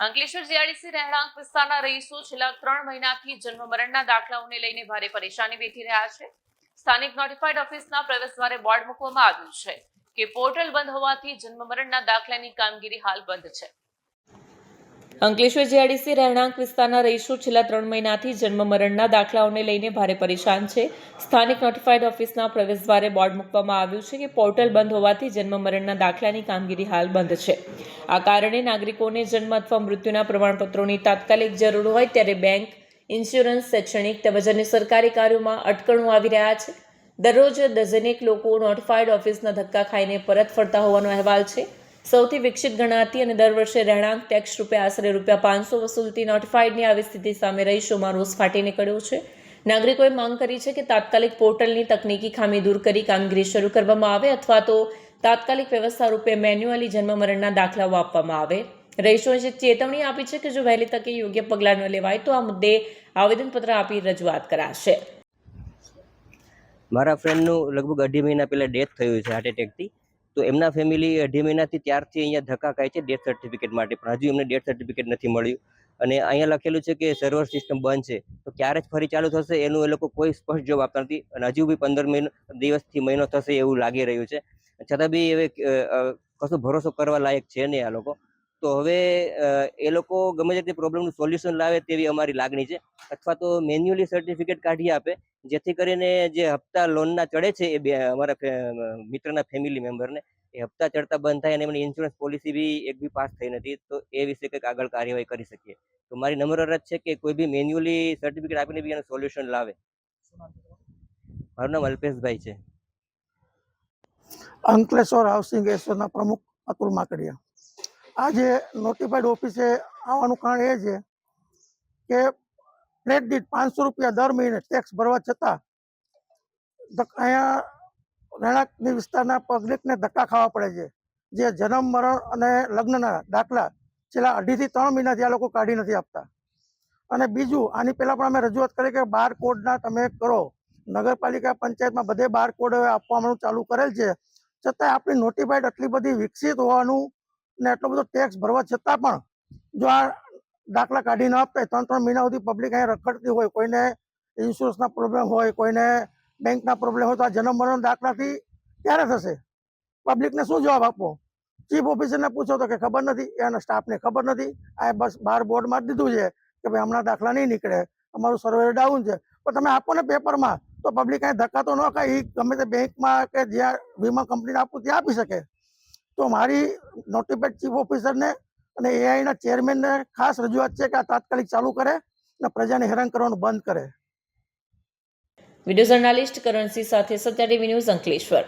Ankleshwar GRDC રહેણાંક વિસ્તારના રહીશો છેલ્લા ત્રણ મહિનાથી જન્મ મરણના દાખલાઓને લઈને ભારે પરેશાની વેઠી રહ્યા છે. સ્થાનિક નોટિફાઈડ ઓફિસના પ્રવેશદ્વારે બોર્ડ મૂકવામાં આવ્યું છે કે પોર્ટલ બંધ હોવાથી જન્મ મરણના દાખલાની કામગીરી હાલ બંધ છે. અંકલેશ્વર જીઆરડીસી રહેણાંક વિસ્તારના રહીશો છેલ્લા ત્રણ મહિનાથી જન્મ મરણના દાખલાઓને લઈને ભારે પરેશાન છે. સ્થાનિક નોટિફાઈડ ઓફિસના પ્રવેશદ્વારે બોર્ડ મૂકવામાં આવ્યું છે કે પોર્ટલ બંધ હોવાથી જન્મ મરણના દાખલાની કામગીરી હાલ બંધ છે. આ કારણે નાગરિકોને જન્મ અથવા મૃત્યુના પ્રમાણપત્રોની તાત્કાલિક જરૂર હોય ત્યારે બેંક, ઇન્સ્યોરન્સ, શૈક્ષણિક તેમજ અન્ય સરકારી કાર્યોમાં અટકણો આવી રહ્યા છે. દરરોજ ડઝનેક લોકો નોટિફાઈડ ઓફિસના ધક્કા ખાઈને પરત ફરતા હોવાનો અહેવાલ છે. સૌથી વિકસિત ગણાતી અને દર વર્ષે રહેણાંક ટેક્સ રૂપે આશરે રૂપિયા પાંચસો વસૂલતી નોટિફાઈડની આવી સ્થિતિ સામે રહીશોમાં રોષ ફાટી નીકળ્યો છે. નાગરિકોએ માંગ કરી છે કે તાત્કાલિક પોર્ટલની તકનીકી ખામી દૂર કરી કામગીરી શરૂ કરવામાં આવે અથવા તો તાત્કાલિક વ્યવસ્થા રૂપે મેન્યુઅલી જન્મ મરણના દાખલાઓ આપવામાં આવે. રહીશોએ જે ચેતવણી આપી છે કે જો વહેલી તકે યોગ્ય પગલાં ન લેવાય, તો આ મુદ્દે આવેદનપત્ર આપી રજૂઆત કરાશે. મારા ફ્રેન્ડનું લગભગ અઢી મહિના પહેલાં ડેથ થયું છે હાર્ટ એટેકથી તો એમના ફેમિલી અઢી મહિનાથી ત્યારથી અહીંયા ધક્કા ખાય છે ડેથ સર્ટિફિકેટ માટે. પણ હજુ એમને ડેથ સર્ટિફિકેટ નથી મળ્યું. અને અહીંયા લખેલું છે કે સર્વર સિસ્ટમ બંધ છે. તો ક્યારે જ ફરી ચાલુ થશે એનું એ લોકો કોઈ સ્પષ્ટ જવાબ આપતા નથી. અને હજુ બી પંદર મહિનો, દિવસથી મહિનો થશે એવું લાગી રહ્યું છે. છતાં બી હવે કશો ભરોસો કરવા લાયક છે નહીં આ લોકો. તો હવે એ લોકો ગમે તે પ્રોબ્લેમનું સોલ્યુશન લાવે તેવી અમારી લાગણી છે. અથવા તો મેન્યુઅલી સર્ટિફિકેટ કાઢી આપે, જેથી કરીને જે હપ્તા લોનના ચડે છે એ બે, અમારા મિત્રના ફેમિલી મેમ્બરને, એ હપ્તા ચડતા બંધ થાય અને એમની ઇન્સ્યોરન્સ પોલિસી બી એક બી પાસ થઈ નથી. તો એ વિશે કંઈક આગળ કાર્યવાહી કરી શકીએ. તો મારી નમ્ર અરજ છે કે કોઈ બી મેન્યુઅલી સર્ટિફિકેટ આપીને બી એનું સોલ્યુશન લાવે. મારું નામ અલ્પેશભાઈ છે. અંકલેશ્વર હાઉસિંગ એસોના પ્રમુખ અતુલ માકડિયા. આજે નોટિફાઈડ ઓફિસે આવવાનું કારણ એ છે કે ફ્લેટ દીઠ પાંચસો રૂપિયા દર મહિને ટેક્સ ભરવા છતાં અહીંયા રહેણાંકની વિસ્તારના પબ્લિકને ધક્કા ખાવા પડે છે. જે જન્મ, મરણ અને લગ્નના દાખલા છેલ્લા અઢીથી ત્રણ મહિનાથી આ લોકો કાઢી નથી આપતા. અને બીજું, આની પહેલાં પણ અમે રજૂઆત કરી કે બાર કોડના તમે કરો. નગરપાલિકા પંચાયતમાં બધે બાર કોડ હવે આપવાનું ચાલુ કરેલ છે. છતાં આપણી નોટિફાઈડ આટલી બધી વિકસિત હોવાનું ને એટલો બધો ટેક્સ ભરવા છતાં પણ જો આ દાખલા કાઢી ન આપતા ત્રણ ત્રણ મહિના સુધી પબ્લિક અહીંયા રખડતી હોય, કોઈને ઇન્સ્યોરન્સના પ્રોબ્લેમ હોય, કોઈને બેંકના પ્રોબ્લેમ હોય, તો આ જન્મ મરણ દાખલાથી ક્યારે થશે? પબ્લિકને શું જવાબ આપવો? ચીફ ઓફિસરને પૂછો તો કે ખબર નથી એના સ્ટાફને ખબર નથી. આ બસ બહાર બોર્ડમાં જ દીધું છે કે ભાઈ હમણાં દાખલા નહીં નીકળે, અમારું સર્વેર ડાઉન છે. પણ તમે આપો ને પેપરમાં તો પબ્લિક અહીં ધક્કા તો ન ખાય એ ગમે તે બેંકમાં કે જ્યાં વીમા કંપનીને આપવું ત્યાં આપી શકે. તો મારી નોટિફાઈડ ચીફ ઓફિસરને અને એઆઈના ચેરમેનને ખાસ રજૂઆત છે કે આ તાત્કાલિક ચાલુ કરે અને પ્રજાને હેરાન કરવાનું બંધ કરે. વીડિયો જર્નાલિસ્ટ કરણસિંહ સાથે સત્યા ટીવી ન્યૂઝ અંકલેશ્વર.